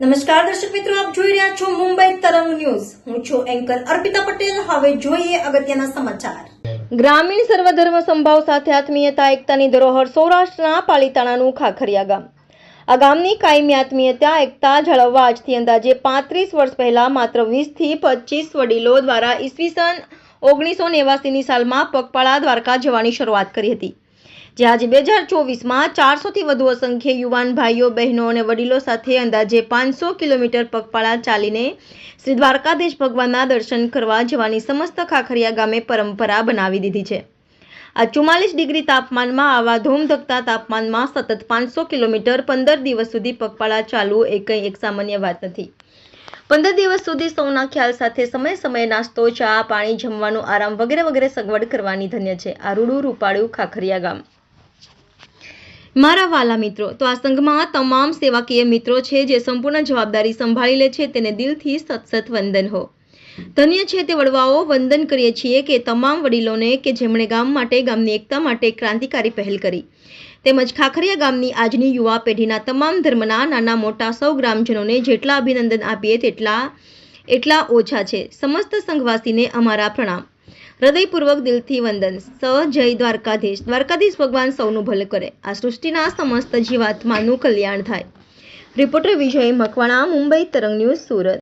નમસ્કાર દર્શક મિત્રો, આપ જોઈ રહ્યા છો મુંબઈ તરંગ ન્યૂઝ. હું છું એન્કર અર્પિતા પટેલ. હવે જોઈએ અગત્યના સમાચાર. ગ્રામીણ સર્વધર્મ સંભાવ સાથે આત્મીયતા, એકતાની ધરોહર સૌરાષ્ટ્રના પાલીતાણાનું ખાખરિયા ગામ. આ ગામની કાયમી આત્મીયતા, એકતા જાળવવા આજથી અંદાજે પાંત્રીસ વર્ષ પહેલા માત્ર વીસથી પચીસ વડીલો દ્વારા ઈસવીસન ઓગણીસો નેવાસીની સાલમાં પગપાળા દ્વારકા જવાની શરૂઆત કરી હતી. જે આજે બે હજાર ચોવીસમાં ચારસોથી વધુ અસંખ્ય યુવાન ભાઈઓ, બહેનો અને વડીલો સાથે અંદાજે પાંચસો કિલોમીટર પગપાળા ચાલીને શ્રી દ્વારકાધીશ ભગવાનના દર્શન કરવા જવાની સમસ્ત ખાખરિયા ગામે પરંપરા બનાવી દીધી છે. આ ચુમ્માલીસ ડિગ્રી તાપમાનમાં આવા ધૂમધકતા તાપમાનમાં સતત પાંચસો કિલોમીટર પંદર દિવસ સુધી પગપાળા ચાલવું એ કંઈ એક સામાન્ય વાત નથી. પંદર દિવસ સુધી સૌના ખ્યાલ સાથે સમય સમયે નાસ્તો, ચા, પાણી, જમવાનું, આરામ વગેરે વગેરે સગવડ કરવાની ધન્ય છે. આ રૂડું રૂપાળું ખાખરિયા ગામ. મારા વાલા મિત્રો, તો આ સંઘમાં તમામ સેવાકીય મિત્રો છે જે સંપૂર્ણ જવાબદારી સંભાળી લે છે, તેને દિલથી સત સત વંદન હો. ધન્ય છે તે વડવાઓ, વંદન કરીએ છીએ કે તમામ વડીલોને કે જેમણે ગામ માટે, ગામની એકતા માટે ક્રાંતિકારી પહેલ કરી. તેમજ ખાખરિયા ગામની આજની યુવા પેઢીના તમામ ધર્મના નાના મોટા સૌ ગ્રામજનોને જેટલા અભિનંદન આપીએ તેટલા, એટલા ઓછા છે. સમસ્ત સંઘવાસીને અમારા પ્રણામ. હૃદયપૂર્વક દિલથી વંદન. સ. જય દ્વારકાધીશ. દ્વારકાધીશ ભગવાન સૌનું ભલે કરે. આ સૃષ્ટિના સમસ્ત જીવાત્માનું કલ્યાણ થાય. રિપોર્ટર વિજય મકવાણા, મુંબઈ તરંગ ન્યૂઝ સુરત.